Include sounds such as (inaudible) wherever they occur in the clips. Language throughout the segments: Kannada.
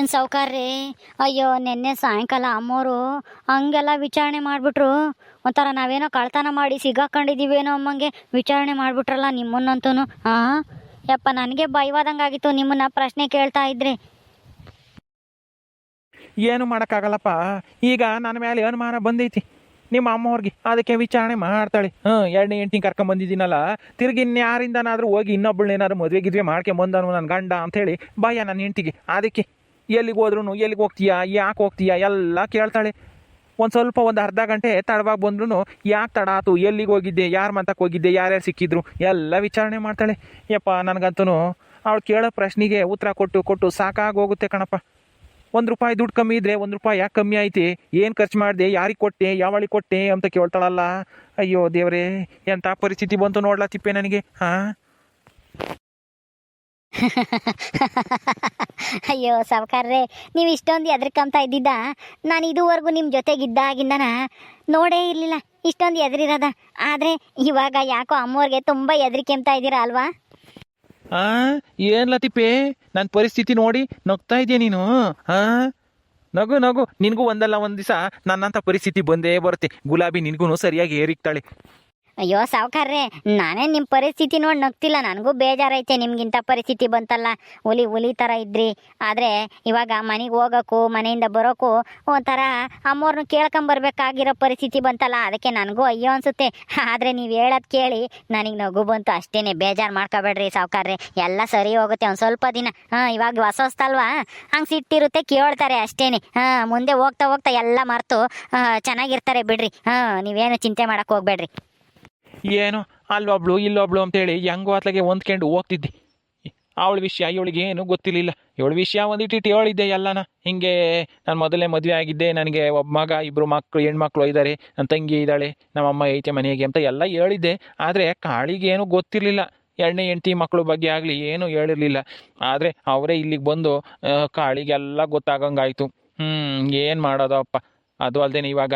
ಏನು ಸೌಕಾರ್ರಿ ಅಯ್ಯೋ, ನಿನ್ನೆ ಸಾಯಂಕಾಲ ಅಮ್ಮೋರು ಹಂಗೆಲ್ಲ ವಿಚಾರಣೆ ಮಾಡಿಬಿಟ್ರು. ಒಂಥರ ನಾವೇನೋ ಕಳ್ತನ ಮಾಡಿ ಸಿಗಾಕೊಂಡಿದ್ದೀವೇನೋ ಅಮ್ಮಂಗೆ ವಿಚಾರಣೆ ಮಾಡಿಬಿಟ್ರಲ್ಲ ನಿಮ್ಮನ್ನಂತೂ ಹಾಂ ಯಪ್ಪ, ನನಗೆ ಭಯವಾದಂಗಾಗಿತ್ತು ನಿಮ್ಮನ್ನ ಪ್ರಶ್ನೆ ಕೇಳ್ತಾ ಇದ್ರಿ. ಏನು ಮಾಡೋಕ್ಕಾಗಲ್ಲಪ್ಪ. ಈಗ ನನ್ನ ಮೇಲೆ ಅನುಮಾನ ಬಂದೈತಿ. ನಿಮ್ಮ ಅಮ್ಮವ್ರಿಗೆ ಅದಕ್ಕೆ ವಿಚಾರಣೆ ಮಾಡ್ತಾಳೆ. ಹ್ಞೂ, ಎರಡನೇ ಹೆಂಡ್ತಿ ಕರ್ಕೊಂಬಂದಿದ್ದೀನಲ್ಲ ತಿರುಗಿ ಇನ್ಯಾರಿಂದನಾದರೂ ಹೋಗಿ ಇನ್ನೊಬ್ಬಳನ್ನೇನಾದ್ರು ಮದುವೆ ಗಿದ್ವೆ ಮಾಡ್ಕೊಂಬಂದನು ನನ್ನ ಗಂಡ ಅಂಥೇಳಿ ಭಯ ನನ್ನ ಹೆಂಡ್ತಿಗೆ. ಅದಕ್ಕೆ ಎಲ್ಲಿಗೆ ಹೋದ್ರೂ ಎಲ್ಲಿಗೆ ಹೋಗ್ತೀಯಾ, ಯಾಕೆ ಹೋಗ್ತೀಯಾ, ಎಲ್ಲ ಕೇಳ್ತಾಳೆ. ಒಂದು ಸ್ವಲ್ಪ ಒಂದು ಅರ್ಧ ಗಂಟೆ ತಡವಾಗಿ ಬಂದ್ರೂ ಯಾಕೆ ತಡ ಆತು, ಎಲ್ಲಿಗೆ ಹೋಗಿದ್ದೆ, ಯಾರು ಮಂತಕ್ಕೆ ಹೋಗಿದ್ದೆ, ಯಾರ್ಯಾರು ಸಿಕ್ಕಿದ್ರು, ಎಲ್ಲ ವಿಚಾರಣೆ ಮಾಡ್ತಾಳೆ. ಯಪ್ಪ ನನಗಂತೂ ಅವಳು ಕೇಳೋ ಪ್ರಶ್ನೆಗೆ ಉತ್ತರ ಕೊಟ್ಟು ಕೊಟ್ಟು ಸಾಕಾಗಿ ಹೋಗುತ್ತೆ ಕಣಪ್ಪ. ಒಂದು ರೂಪಾಯಿ ದುಡ್ಡು ಕಮ್ಮಿ ಇದ್ರೆ ಒಂದು ರೂಪಾಯಿ ಯಾಕೆ ಕಮ್ಮಿ ಐತಿ, ಏನು ಖರ್ಚು ಮಾಡಿದೆ, ಯಾರಿಗೆ ಕೊಟ್ಟೆ, ಯಾವಳಿಗೆ ಕೊಟ್ಟೆ ಅಂತ ಕೇಳ್ತಾಳಲ್ಲ. ಅಯ್ಯೋ ದೇವರೇ ಎಂಥ ಪರಿಸ್ಥಿತಿ ಬಂತು ನೋಡ್ಲಾ ತಿಪ್ಪೆ ನನಗೆ, ಹಾಂ? ಅಯ್ಯೋ, ಸಾವುಕಾರ್ರೆ, ನೀವು ಇಷ್ಟೊಂದು ಎದ್ರಿಕಂತ ಇದ್ದಿದ್ದ, ನಾನು ಇದುವರೆಗೂ ನಿಮ್ಮ ಜೊತೆಗಿದ್ದಾಗಿಂದನ ನೋಡೇ ಇರಲಿಲ್ಲ. ಇಷ್ಟೊಂದು ಎದುರಿರೋದ. ಆದರೆ, ಇವಾಗ ಯಾಕೋ ಅಮ್ಮವ್ರಿಗೆ ತುಂಬ ಎದ್ರಿಕೆಂತ ಇದ್ದೀರಾ ಅಲ್ವಾ? ಆ, ಏನ್ ಲತಿಪೆ? ನನ್ನ ಪರಿಸ್ಥಿತಿ ನೋಡಿ ನಗ್ತಾ ಇದೆಯಾ ನೀನು? ಹಾ ನಗು ನಗು, ನಿನಗೂ ಒಂದಲ್ಲ ಒಂದು ದಿವಸ ನನ್ನಂಥ ಪರಿಸ್ಥಿತಿ ಬಂದೇ ಬರುತ್ತೆ. ಗುಲಾಬಿ ನಿನಗೂ ಸರಿಯಾಗಿ ಏರಿಕ್ತಾಳೆ. ಅಯ್ಯೋ ಸಾವುಕಾರ್ರೆ, ನಾನೇ ನಿಮ್ಮ ಪರಿಸ್ಥಿತಿ ನೋಡಿ ನಗ್ತಿಲ್ಲ. ನನಗೂ ಬೇಜಾರೈತೆ ನಿಮ್ಗಿಂಥ ಪರಿಸ್ಥಿತಿ ಬಂತಲ್ಲ. ಹುಲಿ ಹುಲಿ ಥರ ಇದ್ರಿ. ಆದರೆ ಇವಾಗ ಮನೆಗೆ ಹೋಗೋಕ್ಕೂ, ಮನೆಯಿಂದ ಬರೋಕ್ಕೂ ಒಂಥರ ಅಮ್ಮವ್ರನ್ನ ಕೇಳ್ಕೊಂಬರ್ಬೇಕಾಗಿರೋ ಪರಿಸ್ಥಿತಿ ಬಂತಲ್ಲ. ಅದಕ್ಕೆ ನನಗೂ ಅಯ್ಯೋ ಅನಿಸುತ್ತೆ. ಆದರೆ ನೀವು ಹೇಳೋದು ಕೇಳಿ ನನಗೆ ನಗು ಬಂತು. ಅಷ್ಟೇ ಬೇಜಾರು ಮಾಡ್ಕೋಬೇಡ್ರಿ ಸಾವುಕಾರ್ರೆ. ಎಲ್ಲ ಸರಿ ಹೋಗುತ್ತೆ ಒಂದು ಸ್ವಲ್ಪ ದಿನ. ಹಾಂ, ಇವಾಗ ಹೊಸ ಹೊಸ್ತಲ್ವಾ ಹಂಗೆ ಸಿಟ್ಟಿರುತ್ತೆ ಕೇಳ್ತಾರೆ ಅಷ್ಟೇ ಹಾಂ, ಮುಂದೆ ಹೋಗ್ತಾ ಹೋಗ್ತಾ ಎಲ್ಲ ಮರೆತು ಚೆನ್ನಾಗಿರ್ತಾರೆ ಬಿಡ್ರಿ. ಹಾಂ, ನೀವೇನು ಚಿಂತೆ ಮಾಡೋಕ್ಕೆ ಹೋಗ್ಬೇಡ್ರಿ. ಏನೋ? ಅಲ್ಲೊಬ್ಳು ಇಲ್ಲೊಬ್ಳು ಅಂತೇಳಿ ಹೆಂಗೋ ಅತ್ಲಾಗೆ ಹೊಂದ್ಕೊಂಡು ಹೋಗ್ತಿದ್ದಿ. ಅವಳ ವಿಷಯ, ಇವಳಿಗೆ ಏನು ಗೊತ್ತಿರಲಿಲ್ಲ. ಇವಳ ವಿಷಯ ಒಂದಿಟ್ಟಿಟ್ಟು ಹೇಳಿದ್ದೆ ಎಲ್ಲನ. ಹಿಂಗೆ ನಾನು ಮೊದಲೇ ಮದುವೆ ಆಗಿದ್ದೆ, ನನಗೆ ಒಬ್ಬ ಮಗ ಇಬ್ಬರು ಮಕ್ಕಳು ಹೆಣ್ಮಕ್ಳು ಇದ್ದಾರೆ, ನನ್ನ ತಂಗಿ ಇದ್ದಾಳೆ ನಮ್ಮಮ್ಮ ಐತೆ ಮನೆಗೆ ಅಂತ ಎಲ್ಲ ಹೇಳಿದ್ದೆ. ಆದರೆ ಕಾಳಿಗೆ ಏನು ಗೊತ್ತಿರಲಿಲ್ಲ. ಎರಡನೇ ಹೆಂಡತಿ ಮಕ್ಕಳು ಬಗ್ಗೆ ಆಗಲಿ ಏನೂ ಹೇಳಿರಲಿಲ್ಲ. ಆದರೆ ಅವರೇ ಇಲ್ಲಿಗೆ ಬಂದು ಕಾಳಿಗೆಲ್ಲ ಗೊತ್ತಾಗಂಗಾಯಿತು. ಹ್ಞೂ ಏನು ಮಾಡೋದಪ್ಪ ಅದು ಅಲ್ಲದೆ ಇವಾಗ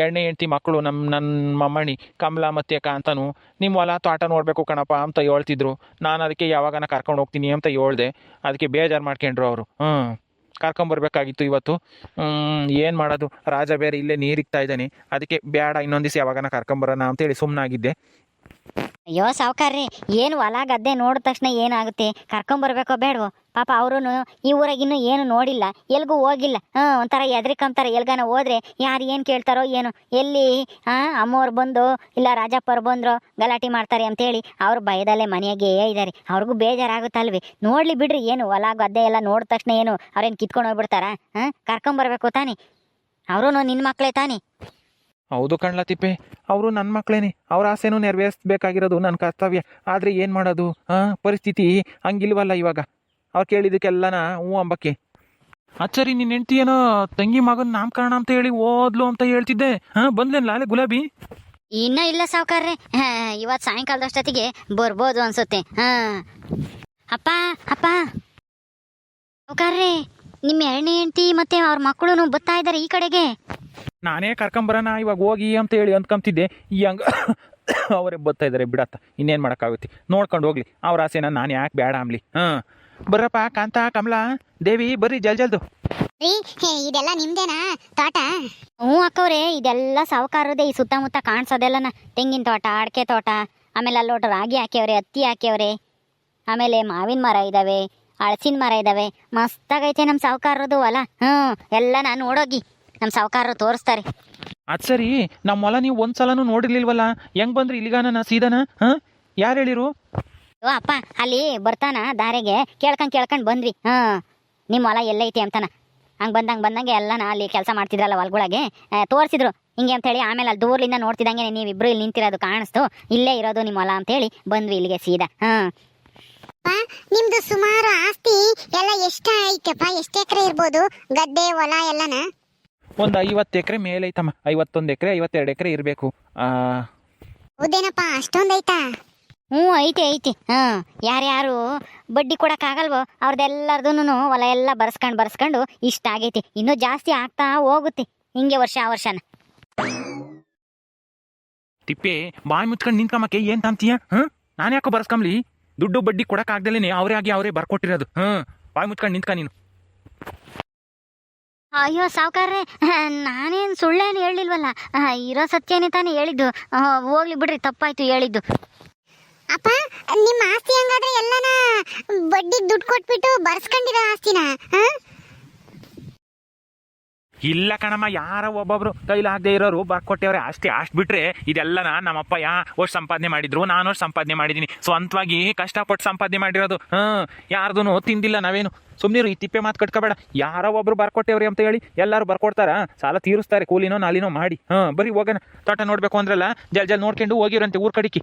ಎರಡನೇ ಹೆಂಡತಿ ಮಕ್ಕಳು ನಮ್ಮ ನನ್ನ ಮಮ್ಮಣಿ ಕಮಲ ಮತ್ತು ಕಾಂತನು ನಿಮ್ಮ ಹೊಲ ತೋಟ ನೋಡಬೇಕು ಕಣಪ್ಪ ಅಂತ ಹೇಳ್ತಿದ್ರು. ನಾನು ಅದಕ್ಕೆ ಯಾವಾಗನ ಕರ್ಕೊಂಡು ಹೋಗ್ತೀನಿ ಅಂತ ಹೇಳ್ದೆ. ಅದಕ್ಕೆ ಬೇಜಾರು ಮಾಡ್ಕೊಂಡ್ರು ಅವರು. ಹ್ಞೂ ಕರ್ಕೊಂಬರ್ಬೇಕಾಗಿತ್ತು ಇವತ್ತು. ಏನು ಮಾಡೋದು? ರಾಜ ಬೇರೆ ಇಲ್ಲೇ ನೀರಿಗ್ತಾ ಇದ್ದಾನೆ. ಅದಕ್ಕೆ ಬೇಡ ಇನ್ನೊಂದು ದಿವಸ ಯಾವಾಗನ ಕರ್ಕೊಂಬರೋಣ ಅಂತೇಳಿ ಸುಮ್ಮನಾಗಿದ್ದೆ ಅಯ್ಯೋ ಸಾವುಕಾರ್ರಿ, ಏನು ಹೊಲ ಗದ್ದೆ ನೋಡಿದ ತಕ್ಷಣ ಏನಾಗುತ್ತೆ? ಕರ್ಕೊಂಬರ್ಬೇಕೋ ಬೇಡವೋ? ಪಾಪ ಅವರು ಈ ಊರಾಗಿನ್ನೂ ಏನು ನೋಡಿಲ್ಲ, ಎಲ್ಗೂ ಹೋಗಿಲ್ಲ. ಹಾಂ, ಒಂಥರ ಎದ್ರಿಕಂತಾರೆ ಎಲ್ಗಾನ ಹೋದ್ರೆ ಯಾರು ಏನು ಕೇಳ್ತಾರೋ ಏನು? ಎಲ್ಲಿ ಹಾಂ ಅಮ್ಮವ್ರು ಬಂದು ಇಲ್ಲ ರಾಜಪ್ಪವ್ರು ಬಂದ್ರು ಗಲಾಟೆ ಮಾಡ್ತಾರೆ ಅಂತೇಳಿ ಅವ್ರು ಭಯದಲ್ಲೇ ಮನೆಯಾಗೆ ಇದ್ದಾರೆ ಅವ್ರಿಗೂ ಬೇಜಾರಾಗುತ್ತಲ್ವಿ? ನೋಡ್ಲಿ ಬಿಡ್ರಿ, ಏನು ಹೊಲ, ಗದ್ದೆ ಎಲ್ಲ ನೋಡಿದ ತಕ್ಷಣ ಏನು ಅವ್ರೇನು ಕಿತ್ಕೊಂಡು ಹೋಗ್ಬಿಡ್ತಾರಾ? ಹಾಂ ಕರ್ಕೊಂಬರ್ಬೇಕು ತಾನೇ? ಅವರು ನಿನ್ನ ಮಕ್ಕಳೇ ತಾನೇ? ಹೌದು ಕಣ್ಲ ತಿಪ್ಪೆ, ಅವರು ನನ್ನ ಮಕ್ಕಳೇನೆ ಅವ್ರ ಆಸೆನೂ ನೆರವೇರಿಸ್ಬೇಕಾಗಿರೋದು ನನ್ನ ಕರ್ತವ್ಯ. ಆದರೆ ಏನು ಮಾಡೋದು? ಹಾಂ, ಪರಿಸ್ಥಿತಿ ಹಂಗಿಲ್ವಲ್ಲ ಇವಾಗ. ಅವ್ರು ಕೇಳಿದಕ್ಕೆಲ್ಲನ ಹ್ಞೂ ಅಂಬಕ್ಕೆ. ಅಚ್ಚರಿ ನಿನ್ನ ಹೆಂಡ್ತಿ ಏನೋ ತಂಗಿ ಮಗನ ನಾಮಕರಣ ಅಂತ ಹೇಳಿ ಓದ್ಲು ಅಂತ ಹೇಳ್ತಿದ್ದೆ. ಹಾ ಬಂದ್ಲೇನು ಲಾಲೆ ಗುಲಾಬಿ? ಇನ್ನ ಇಲ್ಲ ಸಾವುಕಾರ್ರೆ. ಇವತ್ತು ಸಾಯಂಕಾಲದಷ್ಟೊತ್ತಿಗೆ ಬರ್ಬೋದು ಅನ್ಸುತ್ತೆ. ಹಾ. ಅಪ್ಪ ಅಪ್ಪ. ಸಾವುಕಾರ್ರೆ ನಿಮ್ಮ ಎರಡನೇ ಹೆಂಡತಿ ಮತ್ತೆ ಅವ್ರ ಮಕ್ಕಳು ಬತ್ತಾ ಇದ್ದಾರೆ ಈ ಕಡೆಗೆ? ನಾನೇ ಕರ್ಕೊಂಬರೋಣ ಇವಾಗ ಹೋಗಿ ಅಂತ ಹೇಳಿ ಅಂದ್ಕೊಂತಿದ್ದೆ ಈ ಹಂಗ (coughs) ಅವರೇ ಬತ್ತಾ ಇದ್ದಾರೆ ಬಿಡತ್ತ. ಇನ್ನೇನು ಮಾಡೋಕ್ಕಾಗುತ್ತೆ? ನೋಡ್ಕೊಂಡು ಹೋಗ್ಲಿ. ಅವ್ರ ಆಸೆನ ನಾನು ಯಾಕೆ ಬೇಡ ಅಂಬ್ಲಿ? ಹಾಂ. ಬರ್ರಪ್ಪ ಕಾಂತ ಕಮಲಾ ದೇವಿ ಬರ್ರಿ ಜಲ್ ಜಲ್ದು. ರೀ ಹೇ, ಇದೆಲ್ಲ ನಿಮ್ದೇನಾ? ತೋಟ? ಹ್ಞೂ ಅಕ್ಕವ್ರೆ ಇದೆಲ್ಲ ಸಾವುಕಾರದೇ ಈ ಸುತ್ತಮುತ್ತ ಕಾಣಿಸೋದೆಲ್ಲನ. ತೆಂಗಿನ ತೋಟ ಅಡಿಕೆ ತೋಟ ಆಮೇಲೆ ಅಲ್ಲೋಟ ರಾಗಿ ಹಾಕ್ಯವ್ರೆ ಹತ್ತಿ ಹಾಕ್ಯವ್ರೆ. ಆಮೇಲೆ ಮಾವಿನ ಮರ ಇದ್ದಾವೆ ಹಳಸಿನ ಮರ ಇದ್ದಾವೆ ಮಸ್ತಾಗೈತೆ ನಮ್ಮ ಸಾವುಕಾರದು ಹೊಲ. ಹ್ಞೂ ಎಲ್ಲ ನಾನು ನೋಡೋಗಿ ನಮ್ಮ ಸಾವುಕಾರರು ತೋರಿಸ್ತಾರೆ. ಅದು ಸರಿ ನಮ್ಮ ಹೊಲ ನೀವು ಒಂದು ಸಲನೂ ನೋಡಿರ್ಲಿಲ್ವಲ್ಲ? ಹೆಂಗ್ ಬಂದ್ರಿ ಇಲ್ಲಿಗಾನ ಸೀದಾನ? ಹಾಂ? ಯಾರು ಹೇಳಿರು? ಓ ಅಪ್ಪ ಅಲ್ಲಿ ಬರ್ತಾನ ದಾರಿಗೆ. ಕೇಳ್ಕೊಂಡ್ ಕೇಳ್ಕೊಂಡ್ ಬಂದ್ವಿ. ಹಾ ನಿಮ್ಮ ಹೊಲ ಎಲ್ಲೈತಿ ಅಂತಾನ. ಹಂಗ್ ಬಂದಂಗೆ ಬಂದಂಗೆ ಎಲ್ಲನ ಅಲ್ಲಿ ಕೆಲಸ ಮಾಡ್ತಿದ್ರಲ್ಲ ಹೊಲ್ಗೊಳಗೆ. ತೋರಿಸಿದ್ರು. ಹಿಂಗೆ ಅಂತೇಳಿ ಆಮೇಲೆ ಅಲ್ಲಿ ದೂರ್ಲಿಂದ ನೋಡ್ತಿದ್ದಂಗೆ ನೀವಿಬ್ರು ಇಲ್ಲಿ ನಿಂತಿರೋದು ಕಾಣಿಸ್ತು. ಇಲ್ಲೇ ಇರೋದು ನಿಮ್ಮ ಹೊಲ ಅಂತೇಳಿ ಬಂದ್ವಿ ಇಲ್ಲಿಗೆ ಸೀದಾ. ಹಾಂ. ನಿಮ್ದು ಸುಮಾರು ಆಸ್ತಿ ಎಲ್ಲ ಎಷ್ಟ ಐತಪ್ಪ? ಎಷ್ಟು ಎಕರೆ ಇರ್ಬೋದು? ಗದ್ದೆ ಹೊಲ ಎಲ್ಲನ? ಒಂದು ಐವತ್ತು ಎಕರೆ ಮೇಲೈತಮ್ಮ. ಐತಮ್ಮ ಐವತ್ತೊಂದು ಎಕರೆ ಐವತ್ತೆರಡು ಎಕರೆ ಇರಬೇಕು. ಹೌದೇನಪ್ಪ ಅಷ್ಟೊಂದೈತಾ ಹ್ಞೂ ಐತಿ ಐತಿ. ಹಾಂ ಯಾರ್ಯಾರು ಬಡ್ಡಿ ಕೊಡೋಕ್ಕಾಗಲ್ವೋ ಅವ್ರದ್ದೆಲ್ಲರದೂ ಹೊಲ ಎಲ್ಲ ಬರ್ಸ್ಕೊಂಡು ಬರ್ಸ್ಕೊಂಡು ಇಷ್ಟ ಆಗೈತಿ. ಇನ್ನೂ ಜಾಸ್ತಿ ಆಗ್ತಾ ಹೋಗುತ್ತೆ ಹಿಂಗೆ ವರ್ಷ ಆ ವರ್ಷನ. ತಿಪ್ಪೆ ಬಾಯಿ ಮುಚ್ಕೊಂಡು ನಿಂತ್ಕೊಂಬಕ್ಕೆ ಏನ್ ತಂತೀಯ? ಹಾಂ ನಾನು ಯಾಕೋ ಬರ್ಸ್ಕೊಂಬ್ಲಿ? ದುಡ್ಡು ಬಡ್ಡಿ ಕೊಡೋಕ್ಕಾಗ್ದಲೇ ಅವರೇ ಆಗಿ ಅವರೇ ಬರ್ಕೊಟ್ಟಿರೋದು. ಹಾಂ ಬಾಯಿ ಮುಚ್ಕೊಂಡು ನಿಂತ್ಕ ನೀನು. ಅಯ್ಯೋ ಸಾವುಕಾರ್ರೆ ನಾನೇನು ಸುಳ್ಳೇನು ಹೇಳಿಲ್ವಲ್ಲ ಇರೋ ಸತ್ಯನೇ ತಾನೇ ಹೇಳಿದ್ದು. ಹೋಗ್ಲಿ ಬಿಡ್ರಿ ತಪ್ಪಾಯ್ತು ಹೇಳಿದ್ದು. ಅಪ್ಪ, ನಿಮ್ಮ ಆಸ್ತಿ ಹಂಗಾದ್ರೆ ಎಲ್ಲನ ಬಡ್ಡಿಗೆ ದುಡ್ಡು ಕೊಟ್ಬಿಟ್ಟು ಬರ್ಸ್ಕೊಂಡಿರೋ ಆಸ್ತಿನ ಇಲ್ಲ ಕಣಮ್ಮ, ಯಾರ ಒಬ್ಬೊಬ್ರು ಕೈಲಾಗದೆ ಇರೋರು ಬರ್ಕೊಟ್ಟವ್ರೆ ಅಷ್ಟೇ, ಅಷ್ಟು ಬಿಟ್ರೆ ಇದೆಲ್ಲನ ನಮ್ಮಪ್ಪ ಯಾ ವರ್ಷ ಸಂಪಾದನೆ ಮಾಡಿದ್ರು, ನಾನು ಸಂಪಾದನೆ ಮಾಡಿದ್ದೀನಿ ಸ್ವಂತವಾಗಿ ಕಷ್ಟಪಟ್ಟು ಸಂಪಾದನೆ ಮಾಡಿರೋದು, ಹಾಂ? ಯಾರ್ದು ತಿಂದಿಲ್ಲ ನಾವೇನು? ಸುಮ್ಮನಿರು ಈ ತಿಪ್ಪೆ ಮಾತು ಕಟ್ಕೋಬೇಡ. ಯಾರೋ ಒಬ್ರು ಬರ್ಕೊಟ್ಟೇವ್ರಿ ಅಂತ ಹೇಳಿ ಎಲ್ಲರೂ ಬರ್ಕೊಡ್ತಾರ ಸಾಲ ತೀರಿಸ್ತಾರೆ, ಕೂಲಿನೋ ನಾಲಿನೋ ಮಾಡಿ, ಹಾಂ? ಬರೀ ಹೋಗೋಣ. ತೋಟ ನೋಡ್ಬೇಕು ಅಂದ್ರಲ್ಲ, ಜಲ್ ಜಲ್ ನೋಡ್ಕೊಂಡು ಹೋಗಿರಂತೆ ಊರ್ ಕಡಿಕೆ.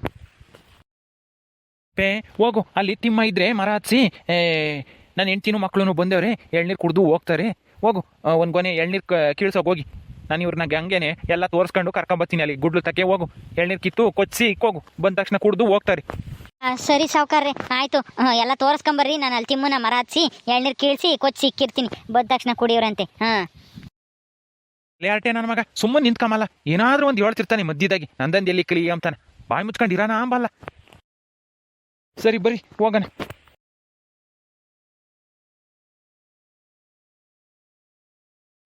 ಪೇ ಹೋಗು ಅಲ್ಲಿ ತಿಮ್ಮ ಇದ್ರೆ ಮರ ಹಚ್ಚಿ ನನ್ನ ಹೆಂಡ್ತಿನೂ ಮಕ್ಕಳು ಬಂದವ್ರೆ ಎಳ್ನೀರು ಕುಡ್ದು ಹೋಗ್ತಾರೆ. ಹೋಗು ಒಂದು ಗೊನೆ ಎಳ್ನೀರು ಕೀಳ್ಸೋಕೆ ಹೋಗಿ. ನಾನು ಇವ್ರನ್ನ ಹಂಗೇನೆ ಎಲ್ಲ ತೋರಿಸ್ಕೊಂಡು ಕರ್ಕೊಂಬತ್ತೀನಿ ಅಲ್ಲಿ ಗುಡ್ಲು ತಕ್ಕೆ ಹೋಗು. ಎಳ್ನೀರು ಕಿತ್ತು ಕೊಚ್ಚಿ ಇಕ್ಕೋಗು ಬಂದ ತಕ್ಷಣ ಕುಡ್ದು ಹೋಗ್ತಾರೆ. ಸರಿ ಸಾವುಕಾರ್ರೆ ಆಯ್ತು. ಎಲ್ಲ ತೋರಿಸ್ಕೊಂಬರ್ರಿ ನಾನು ಅಲ್ಲಿ ತಿಮ್ಮನ ಮರ ಹಚ್ಚಿ ಎಳ್ನೀರು ಕೀಳ್ಸಿ ಕೊಚ್ಚಿ ಇಕ್ಕಿರ್ತೀನಿ. ಬಂದ ತಕ್ಷಣ ಕುಡಿಯೋರಂತೆ. ಹಾಂ. ಲೇಟೆ ನನ್ನ ಮಗ ಸುಮ್ಮನೆ ನಿಂತ್ಕೊಂಬಲ್ಲ ಏನಾದ್ರೂ ಒಂದು ಹೇಳ್ತಿರ್ತಾನೆ ಮಧ್ಯದಾಗಿ. ನಂದಂದು ಎಲ್ಲಿ ಕಲಿ ಅಂತಾನೆ. ಬಾಯಿ ಮುಚ್ಕೊಂಡು ಇರೋಣ ಅಂಬಲ್ಲ. ಸರಿ ಬರಿ ಹೋಗೋಣ.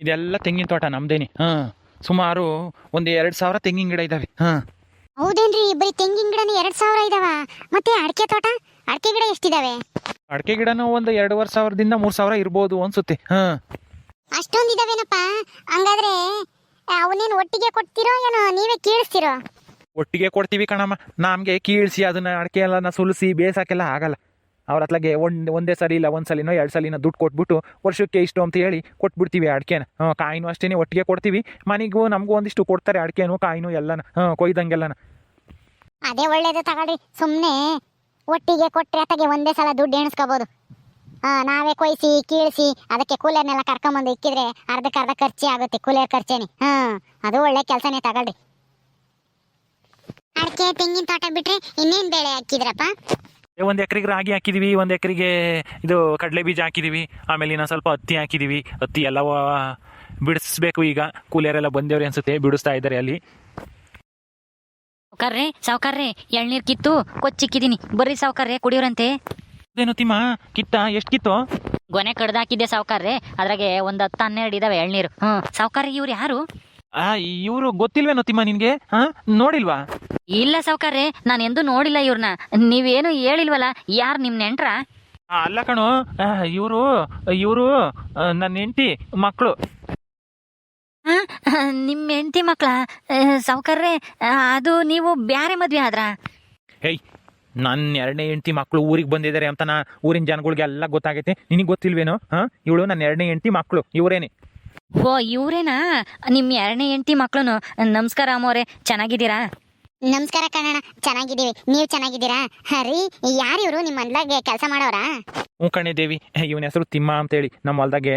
ಇದೆಲ್ಲ ತೆಂಗಿನ ತೋಟ ನಮ್ದೇನಿ. ಹಾಂ ಸುಮಾರು ಒಂದ್ ಎರಡ್ ಸಾವಿರ ತೆಂಗಿನ ಗಿಡ ಇದಾವೆ. ಹಾಂ. ಹೌದೇನ್ರಿ ಬರಿ ತೆಂಗಿನ ಗಿಡನೇ ಎರಡ್ ಸಾವಿರ ಇದಾವ? ಮತ್ತೆ ಅಡಿಕೆ ತೋಟ? ಅಡಿಕೆ ಗಿಡ ಎಷ್ಟಿದಾವೆ? ಅಡಿಕೆ ಗಿಡನೂ ಒಂದು ಎರಡೂವರೆ ಸಾವಿರದಿಂದ ಮೂರ್ ಸಾವಿರ ಇರ್ಬೋದು ಅನ್ಸುತ್ತೆ. ಹಾಂ. ಅಷ್ಟೊಂದ್ ಇದಾವೇನಪ್ಪ ಹಂಗಾದ್ರೆ ಅವನೇನು ಒಟ್ಟಿಗೆ ಕೊಡ್ತಿರೋ ಏನೋ ನೀವೇ ಕೀಳಿಸ್ತಿರೋ? ಒಟ್ಟಿಗೆ ಕೊಡ್ತೀವಿ ಕಣಮ್ಮ. ನಮಗೆ ಕೀಳ್ಸಿ ಅದನ್ನ ಅಡಿಕೆ ಎಲ್ಲ ಸುಲಿಸಿ ಬೇಸಾಕೆಲ್ಲ ಆಗಲ್ಲ. ಅವ್ರ ಹತ್ಲಾಗೆ ಒಂದು, ಒಂದೇ ಸರಿ ಇಲ್ಲ, ಒಂದು ಸಲಿನೋ, ಎರಡು ಸಲಿನೋ ದುಡ್ಡು ಕೊಟ್ಬಿಟ್ಟು ವರ್ಷಕ್ಕೆ ಇಷ್ಟು ಅಂತ ಹೇಳಿ ಕೊಟ್ಬಿಡ್ತೀವಿ ಅಡಿಕೆನ. ಕಾಯಿನೂ ಅಷ್ಟೇ ಒಟ್ಟಿಗೆ ಕೊಡ್ತೀವಿ. ಮನೆಗೂ ನಮಗೂ ಒಂದಿಷ್ಟು ಕೊಡ್ತಾರೆ ಅಡಿಕೆನೂ, ಕಾಯಿನೂ ಎಲ್ಲನ. ಹಾಂ ಕೊಯ್ದಂಗೆಲ್ಲನ ಅದೇ ಒಳ್ಳೇದು ತಗೊಳ್ರಿ ಸುಮ್ಮನೆ ಒಟ್ಟಿಗೆ ಕೊಟ್ಟರೆ ಅತಗೆ ಒಂದೇ ಸಲ ದುಡ್ಡು ಎಣಿಸ್ಕೋಬೋದು. ನಾವೇ ಕೊಯ್ಸಿ, ಕೀಳಿಸಿ, ಅದಕ್ಕೆ ಕೂಲರ್ನೆಲ್ಲ ಕರ್ಕೊಂಬಂದು ಇಕ್ಕಿದ್ರೆ ಅರ್ಧಕ್ಕೆ ಅರ್ಧ ಖರ್ಚೆ ಆಗುತ್ತೆ, ಕೂಲರ್ ಖರ್ಚೇನೆ. ಹಾಂ ಅದು ಒಳ್ಳೆ ಕೆಲಸನೇ ತಗೊಳ್ರಿ ತೆಂಗಿನ ತೋಟ ಬಿಟ್ರೆ ಇನ್ನೇನ್ ಬೆಳೆ ಹಾಕಿದ್ರಪ್ಪ? ಒಂದು ಎಕರೆಗೆ ರಾಗಿ ಹಾಕಿದೀವಿ ಒಂದು ಎಕರೆಗೆ ಇದು ಕಡಲೆ ಬೀಜ ಹಾಕಿದೀವಿ ಆಮೇಲೆ ಇನ್ನೊಂದು ಸ್ವಲ್ಪ ಹತ್ತಿ ಹಾಕಿದೀವಿ. ಹತ್ತಿ ಎಲ್ಲ ಬಿಡಿಸ್ಬೇಕು ಈಗ. ಕೂಲಿಯರೆಲ್ಲ ಬಂದೇವ್ರಿ ಅನ್ಸುತ್ತೆ ಬಿಡಿಸ್ತಾ ಇದ್ದಾರೆ ಅಲ್ಲಿ. ಸಾವುಕಾರ್ರೆ ಸಾವುಕಾರ್ರೆ ಎಳ್ನೀರ್ ಕಿತ್ತು ಕೊಚ್ಚಿಕ್ಕಿದ್ದೀನಿ ಬರ್ರಿ ಸಾವುಕಾರ್ರೆ ಕುಡಿಯೋರಂತೆ. ಅದೇನು ತಿಮ್ಮ ಕಿತ್ತ ಎಷ್ಟು ಕಿತ್ತು? ಗೊನೆ ಕಡ್ದಾಕಿದ್ದೆ ಸಾವುಕಾರ್ರೆ ಅದ್ರಾಗೆ ಒಂದ್ ಹತ್ತು ಹನ್ನೆರಡು ಇದಾವೆ ಎಳ್ನೀರು. ಹ್ಮ್ ಸಾವುಕಾರ್ರೆ ಇವ್ರು ಯಾರು? ಆ ಇವರು ಗೊತ್ತಿಲ್ವೇನೋ ತಿಮ್ಮ ನಿನ್ಗೆ? ಹಾ? ನೋಡಿಲ್ವಾ? ಇಲ್ಲ ಸಾವುಕಾರ್ರೆ ನಾನು ಎಂದೂ ನೋಡಿಲ್ಲ ಇವ್ರನ್ನ ನೀವೇನು ಹೇಳಿಲ್ವಲ್ಲ ಯಾರು ನಿಮ್ಮ ನೆಂಟ್ರ? ಆ, ಅಲ್ಲ ಕಣೋ ಇವರು ಇವರು ನನ್ನ ಹೆಂಡತಿ ಮಕ್ಕಳು ನಿಮ್ಮ ಹೆಂಡತಿ ಮಕ್ಕಳ ಸಾವುಕಾರ್ರೆ ಅದು ನೀವು ಬ್ಯಾರೆ ಮದ್ವೆ ಆದ್ರ? ಹೇಯ್ ನನ್ನ ಎರಡನೇ ಹೆಂಡತಿ ಮಕ್ಕಳು ಊರಿಗೆ ಬಂದಿದ್ದಾರೆ ಅಂತ ನಾ ಊರಿನ ಜನಗಳಿಗೆಲ್ಲ ಗೊತ್ತಾಗೈತೆ. ನಿನಗೆ ಗೊತ್ತಿಲ್ವೇನೋ? ಹಾ? ಇವಳು ನನ್ನ ಎರಡನೇ ಹೆಂಡತಿ ಮಕ್ಕಳು ಇವರೇನೆ. ಓ ಇವ್ರೇನಾ? ನಿಮ್ಮ ಎರಡನೇ ಹೆಂಡತಿ ಮಕ್ಳು ನಮಸ್ಕಾರ ಅಮ್ಮವ್ರೆ ಚೆನ್ನಾಗಿದ್ದೀರಾ? ನಮಸ್ಕಾರ ಕಣಣ್ಣ ಚೆನ್ನಾಗಿದ್ದೀವಿ. ನೀವು ಚೆನ್ನಾಗಿದ್ದೀರಾ? ಹರಿ ಯಾರು ಇವರು? ನಿಮ್ಮ ಹೊಲ್ದಾಗೆ ಕೆಲಸ ಮಾಡೋರಾ ಹ್ಞೂ ಕಣೆ ದೇವಿ ಇವನ ಹೆಸರು ತಿಮ್ಮ ಅಂತೇಳಿ. ನಮ್ಮ ಹೊಲ್ದಾಗೆ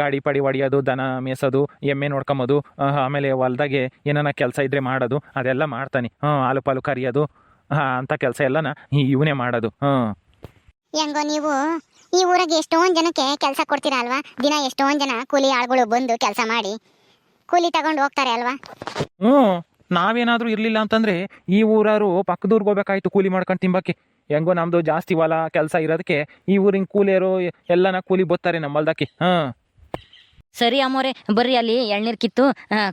ಗಾಡಿ ಪಡಿ ಹೊಡಿಯೋದು ದನ ಮೇಸೋದು ಎಮ್ಮೆ ನೋಡ್ಕೊಂಬೋದು ಆಮೇಲೆ ಹೊಲ್ದಾಗೆ ಏನಾನ ಕೆಲಸ ಇದ್ರೆ ಮಾಡೋದು ಅದೆಲ್ಲ ಮಾಡ್ತಾನೆ. ಹ್ಞೂ ಹಾಲು ಪಾಲು ಕರಿಯೋದು ಅಂತ ಕೆಲಸ ಎಲ್ಲನ ಇವನೇ ಮಾಡೋದು. ಹ್ಞೂ ಹೆಂಗೋ ನೀವು ಈ ಊರಾಗ ಎಷ್ಟೊಂದು ಜನಕ್ಕೆ ಕೆಲಸ ಕೊಡ್ತೀರಾ ಅಲ್ವಾ? ದಿನ ಎಷ್ಟೊಂದು ಜನ ಕೂಲಿ ಆಳುಗಳು ಬಂದು ಕೆಲಸ ಮಾಡಿ ಕೂಲಿ ತಗೊಂಡು ಹೋಗ್ತಾರೆ ಅಲ್ವಾ? ಹ್ಞೂ ನಾವೇನಾದರೂ ಇರಲಿಲ್ಲ ಅಂತಂದ್ರೆ ಈ ಊರಾರು ಪಕ್ಕದೂರ್ಗೆ ಹೋಗ್ಬೇಕಾಯ್ತು ಕೂಲಿ ಮಾಡ್ಕೊಂಡು ತಿಂಬಕ್ಕೆ. ಹೆಂಗೋ ನಮ್ಮದು ಜಾಸ್ತಿ ಹೊಲ ಕೆಲಸ ಇರೋದಕ್ಕೆ ಈ ಊರಿನ ಕೂಲಿಯರು ಎಲ್ಲನ ಕೂಲಿ ಬತ್ತಾರೆ ನಮ್ಮ ಹೊಲ್ದಕ್ಕೆ ಹಾಂ. ಸರಿ ಅಮ್ಮೋರೆ ಬರ್ರಿ ಅಲ್ಲಿ ಎಳ್ನೀರು ಕಿತ್ತು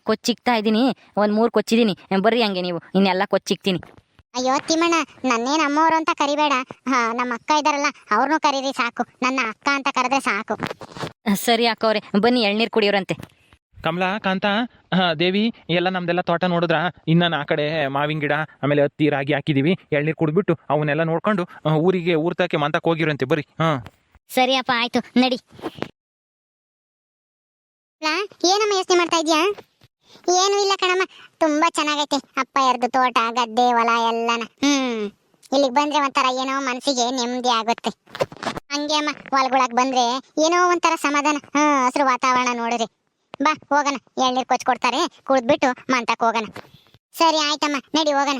ಕೊಚ್ಚಿಕ್ತಾ ಇದ್ದೀನಿ ಒಂದು ಮೂರು ಕೊಚ್ಚಿದ್ದೀನಿ ಬರ್ರಿ ಹಂಗೆ ನೀವು ಇನ್ನೆಲ್ಲ ಕೊಚ್ಚಿಕ್ತೀನಿ. ಅಯ್ಯೋ ತಿಮ್ಮಣ್ಣ ನನ್ನೇನು ಅಮ್ಮವ್ರು ಅಂತ ಕರಿಬೇಡ. ಹಾ ನಮ್ಮ ಅಕ್ಕ ಇದ್ದಾರಲ್ಲ ಅವ್ರನ್ನೂ ಕರೀರಿ ಸಾಕು. ನನ್ನ ಅಕ್ಕ ಅಂತ ಕರೆದ್ರೆ ಸಾಕು. ಸರಿ ಅಕ್ಕವ್ರೆ ಬನ್ನಿ ಎಳ್ನೀರು ಕುಡಿಯೋರಂತೆ. ಕಮಲಾ ಕಾಂತ ಹಾ ದೇವಿ ಎಲ್ಲ ನಮ್ದೆಲ್ಲ ತೋಟ ನೋಡಿದ್ರ? ಇನ್ನ ಆ ಕಡೆ ಮಾವಿನ ಗಿಡ ಆಮೇಲೆ ಹತ್ತಿ ರಾಗಿ ಹಾಕಿದೀವಿ. ಎಳ್ನೀರು ಕುಡಿದ್ಬಿಟ್ಟು ಅವನ್ನೆಲ್ಲ ನೋಡ್ಕೊಂಡು ಊರಿಗೆ ಊರ್ ತಕ್ಕೆ ಮಂತಕ್ಕೆ ಹೋಗಿರಂತೆ ಬರಿ ಹಾ. ಸರಿ ಅಪ್ಪ ಆಯ್ತು ನಡಿ. ಏನಮ್ಮ ಯೋಚನೆ ಮಾಡ್ತಾ ಇದ್ಯಾ ಏನು ಇಲ್ಲ ಕಣಮ್ಮ. ತುಂಬಾ ಚೆನ್ನಾಗೈತೆ. ಅಪ್ಪ ಎರ್ದು ತೋಟ, ಗದ್ದೆ, ಹೊಲ ಎಲ್ಲನ. ಹ್ಮ್. ಇಲ್ಲಿಗೆ ಬಂದ್ರೆ ಒಂಥರ ಏನೋ ಮನಸ್ಸಿಗೆ ನೆಮ್ಮದಿ ಆಗುತ್ತೆ. ಹಂಗೆ ಅಮ್ಮ, ಹೊಲ್ಗೊಳಕ್ ಬಂದ್ರೆ ಏನೋ ಒಂಥರ ಸಮಾಧಾನ. ಹ್ಮ್, ಹಸಿರು ವಾತಾವರಣ ನೋಡ್ರಿ. ಬಾ, ಹೋಗೋಣ. ಎಳ್ನೀರ್ ಕೊಚ್ಚಿ ಕೊಡ್ತಾರೆ ಕುಡ್ದ್ಬಿಟ್ಟು ಮಂತಕ್ ಹೋಗೋಣ. ಸರಿ, ಆಯ್ತಮ್ಮ. ನಡಿ, ಹೋಗೋಣ.